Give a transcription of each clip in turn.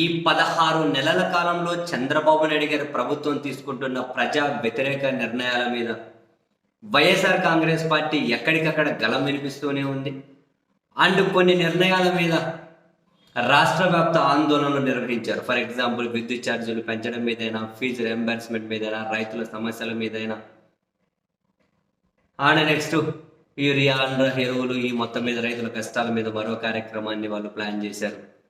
ఈ పదహారు నెలల కాలంలో చంద్రబాబు నాయుడు గారి ప్రభుత్వం తీసుకుంటున్న ప్రజా వ్యతిరేక నిర్ణయాల మీద వైఎస్ఆర్ కాంగ్రెస్ పార్టీ ఎక్కడికక్కడ గలం వినిపిస్తూనే ఉంది. అండ్ కొన్ని నిర్ణయాల మీద రాష్ట్ర వ్యాప్త ఆందోళనలు నిర్వహించారు. ఫర్ ఎగ్జాంపుల్ విద్యుత్ ఛార్జీలు పెంచడం మీదైనా ఫీజు ఎంబార్స్మెంట్ మీదైనా రైతుల సమస్యల మీదైనా. అండ్ నెక్స్ట్ యూరియా అండ్ ఎరువులు ఈ మొత్తం మీద రైతుల కష్టాల మీద మరో కార్యక్రమాన్ని వాళ్ళు ప్లాన్ చేశారు.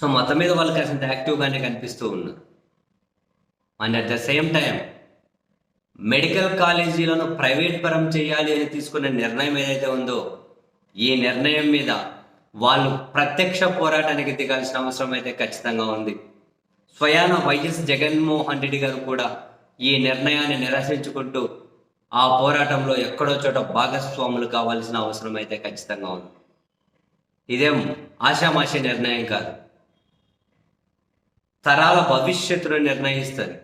సో మొత్తం మీద వాళ్ళు కాసింత యాక్టివ్గానే కనిపిస్తూ ఉన్నారు and at the same time medical కాలేజీలను private పరం చేయాలి అని తీసుకున్న నిర్ణయం ఏదైతే ఉందో ఈ నిర్ణయం మీద వాళ్ళు ప్రత్యక్ష పోరాటానికి దిగాల్సిన అవసరం అయితే ఖచ్చితంగా ఉంది. స్వయాన వైఎస్ జగన్మోహన్ రెడ్డి గారు కూడా ఈ నిర్ణయాన్ని నిరసించుకుంటూ ఆ పోరాటంలో ఎక్కడో చోట భాగస్వాములు కావాల్సిన అవసరం అయితే ఖచ్చితంగా ఉంది. ఇదేం ఆషామాషి నిర్ణయం కాదు. తరాల భవిష్యత్తును నిర్ణయిస్తుంది.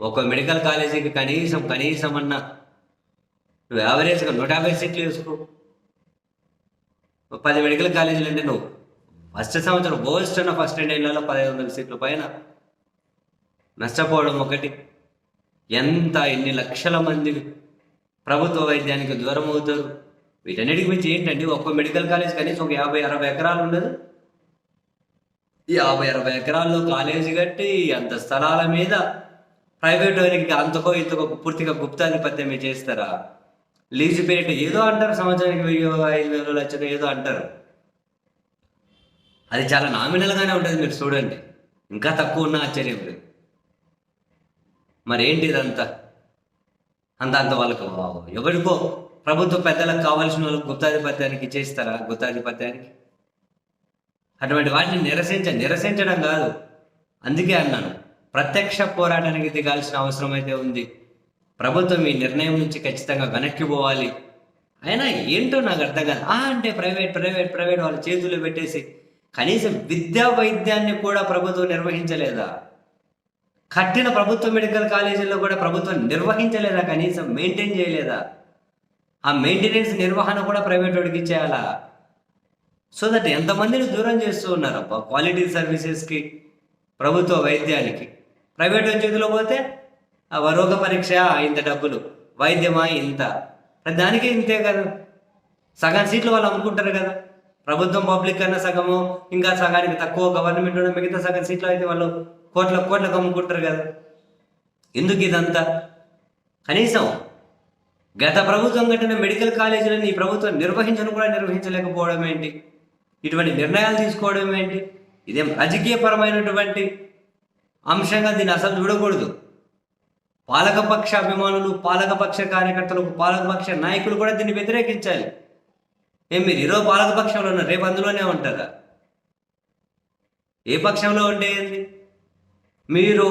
ఒక మెడికల్ కాలేజీకి కనీసం కనీసం అన్న నువ్వు యావరేజ్గా నూట యాభై సీట్లు వేసుకో. పది మెడికల్ కాలేజీలు అంటే నువ్వు ఫస్ట్ సంవత్సరం బోస్ట్ అన్న ఫస్ట్ రెండు పదహైదు పదిహేను వందల సీట్ల పైన నష్టపోవడం ఒకటి. ఎంత ఎన్ని లక్షల మంది ప్రభుత్వ వైద్యానికి దూరం అవుతారు వీటన్నిటికి మించి ఏంటండి ఒక్క మెడికల్ కాలేజ్ కనీసం ఒక యాభై అరవై ఎకరాలు ఉండదు యాభై అరవై ఎకరాల్లో కాలేజీ కట్టి అంత స్థలాల మీద ప్రైవేట్ వారికి అంతకో ఇంతకో పూర్తిగా గుప్తాధిపత్యం చేస్తారా? లీజు పేట ఏదో అంటారు సంవత్సరానికి వెయ్యి ఐదు వేలు లక్షలు ఏదో అంటారు. అది చాలా నామినల్గానే ఉంటుంది మీరు చూడండి. ఇంకా తక్కువ ఉన్న ఆశ్చర్యం లేదు. మరి ఏంటి ఇదంతా? అంత అంత వాళ్ళకు ఎవరికో ప్రభుత్వ పెద్దలకు కావాల్సిన వాళ్ళకి గుప్తాధిపత్యానికి ఇచ్చేస్తారా? గుప్తాధిపత్యానికి? అటువంటి వాటిని నిరసించ నిరసించడం కాదు. అందుకే అన్నాను ప్రత్యక్ష పోరాటానికి దిగాల్సిన అవసరం అయితే ఉంది. ప్రభుత్వం ఈ నిర్ణయం నుంచి ఖచ్చితంగా వెనక్కి పోవాలి. అయినా ఏంటో నాకు అర్థం కాదు. ఆ అంటే ప్రైవేట్ ప్రైవేట్ ప్రైవేట్ వాళ్ళ చేతుల్లో పెట్టేసి కనీసం విద్యా వైద్యాన్ని కూడా ప్రభుత్వం నిర్వహించలేదా? కట్టిన ప్రభుత్వ మెడికల్ కాలేజీల్లో కూడా ప్రభుత్వం నిర్వహించలేదా? కనీసం మెయింటైన్ చేయలేదా? ఆ మెయింటెనెన్స్ నిర్వహణ కూడా ప్రైవేట్ వాడికి ఇచ్చేయాలా? సో దట్ ఎంతమందిని దూరం చేస్తూ ఉన్నారప్ప క్వాలిటీ సర్వీసెస్కి ప్రభుత్వ వైద్యానికి. ప్రైవేట్ చేతిలో పోతే ఆ రోగ పరీక్ష ఇంత డబ్బులు. వైద్యమా ఇంత? దానికి ఇంతే కదా. సగం సీట్లు వాళ్ళు అమ్ముకుంటారు కదా. ప్రభుత్వం పబ్లిక్ కన్నా సగము ఇంకా సగానికి తక్కువ గవర్నమెంట్ ఉన్న మిగతా సగం సీట్లు అయితే వాళ్ళు కోట్ల కోట్లకు అమ్ముకుంటారు కదా. ఎందుకు ఇదంతా? కనీసం గత ప్రభుత్వం కట్టిన మెడికల్ కాలేజీలను ఈ ప్రభుత్వం నిర్వహించను కూడా నిర్వహించలేకపోవడం ఏంటి? ఇటువంటి నిర్ణయాలు తీసుకోవడం ఏంటి? ఇదేం రాజకీయపరమైనటువంటి అంశంగా దీన్ని అసలు చూడకూడదు. పాలకపక్ష అభిమానులు పాలకపక్ష కార్యకర్తలు పాలకపక్ష నాయకులు కూడా దీన్ని వ్యతిరేకించాలి. ఏం మీరు ఈరోజు పాలకపక్షంలో ఉన్నారు రేపు అందులోనే ఉంటారా? ఏ పక్షంలో ఉంటే మీరు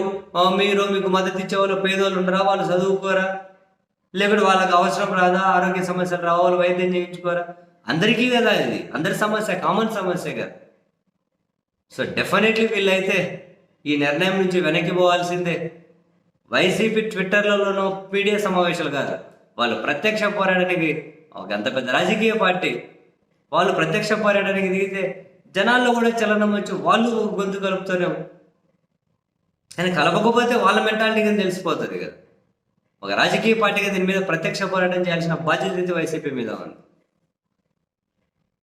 మీరు మీకు మద్దతు ఇచ్చే వాళ్ళు పేదోళ్ళు ఉండరా వాళ్ళు చదువుకోరా? లేకపోతే వాళ్ళకి అవసరం రాదా? ఆరోగ్య సమస్యలు రావాలి వైద్యం చేయించుకోరా? అందరికీ కదా ఇది. అందరి సమస్య కామన్ సమస్య కదా సో డెఫినెట్లీ వీళ్ళైతే ఈ నిర్ణయం నుంచి వెనక్కి పోవాల్సిందే. వైసీపీ ట్విట్టర్లలోనూ పీడియా సమావేశాలు కాదు. వాళ్ళు ప్రత్యక్ష పోరాటానికి ఒక అంత పెద్ద రాజకీయ పార్టీ. వాళ్ళు ప్రత్యక్ష పోరాటానికి దిగితే జనాల్లో కూడా చలనం వచ్చి వాళ్ళు గొంతు కలుపుతూనే కానీ కలపకపోతే వాళ్ళ మెంటాలిటీ కింద తెలిసిపోతుంది కదా. ఒక రాజకీయ పార్టీగా దీని మీద ప్రత్యక్ష పోరాటం చేయాల్సిన బాధ్యత అయితే వైసీపీ మీద ఉంది.